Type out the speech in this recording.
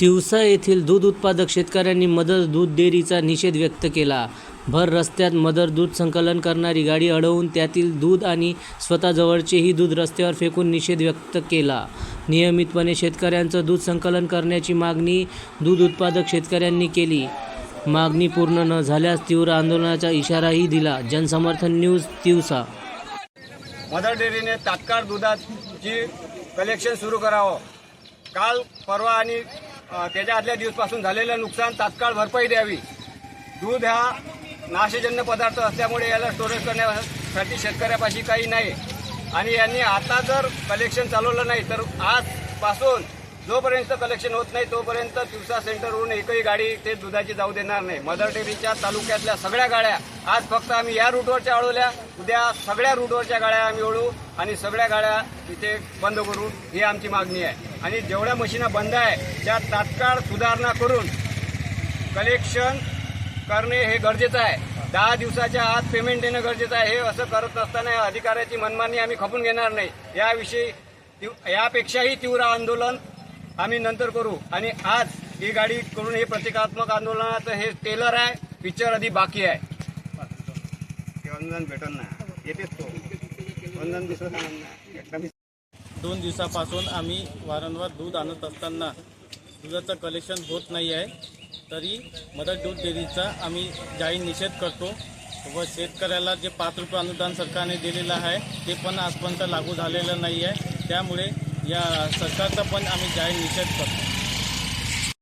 तिवसा येथील दूध उत्पादक शेतकऱ्यांनी मदर दूध डेअरीचा निषेध व्यक्त केला. भर रस्त्यात मदर दूध संकलन करणारी गाडी अडवून त्यातील दूध आणि स्वतःजवळचेही दूध रस्त्यावर फेकून निषेध व्यक्त केला. नियमितपणे शेतकऱ्यांचं दूध संकलन करण्याची मागणी दूध उत्पादक शेतकऱ्यांनी केली. मागणी पूर्ण न झाल्यास तीव्र आंदोलनाचा इशाराही दिला. जनसमर्थन न्यूज तिवसा मदर डेअरीने तात्काळ दुधाची कलेक्शन सुरू करावं. काल परवा आणि त्याच्या आदल्या दिवसपासून झालेलं नुकसान तात्काळ भरपाई द्यावी. दूध हा नाशजन्य पदार्थ असल्यामुळे याला स्टोरेज करण्यासाठी शेतकऱ्यापाशी काही नाही. आणि यांनी आता जर कलेक्शन चालवलं नाही तर आजपासून जोपर्यंत कलेक्शन होत नाही तोपर्यंत दिवसा सेंटरवरून एकही गाडी ते दुधाची जाऊ देणार नाही. मदर डेअरीच्या तालुक्यातल्या सगळ्या गाड्या आज फक्त आम्ही या रूटवरच्या अडवल्या उद्या सगळ्या रूटवरच्या गाड्या आम्ही ओळू आणि सगळ्या गाड्या इथे बंद करू. ही आमची मागणी आहे. आणि जेवढ्या मशीना बंद आहे त्या तात्काळ सुधारणा करून कलेक्शन करणे हे गरजेचं आहे. दहा दिवसाच्या आत पेमेंट देणं गरजेचं आहे. हे असं करत असताना या अधिकाऱ्याची मनमानी आम्ही खपून घेणार नाही. याविषयी यापेक्षाही तीव्र आंदोलन आम्ही नंतर करू. आणि आज ही गाडी करून हे प्रतिकात्मक आंदोलनाचं हे टेलर आहे पिक्चर आधी बाकी आहे. अनुदान भेटल ना. येतेच तो. अनुदान दुसरं दोन दिवसापासून आम्ही वारंवार दूध आणत असताना दुधाचं कलेक्शन होत नाही आहे. तरी मदत दूध डेअरीचा आम्ही जाहीर निषेध करतो व शेतकऱ्याला जे पाच रुपये अनुदान सरकारने दिलेलं आहे ते पण आजपर्यंत लागू झालेलं नाही आहे. त्यामुळे या सरकारचा पण आम्ही जाहीर निषेध करतो.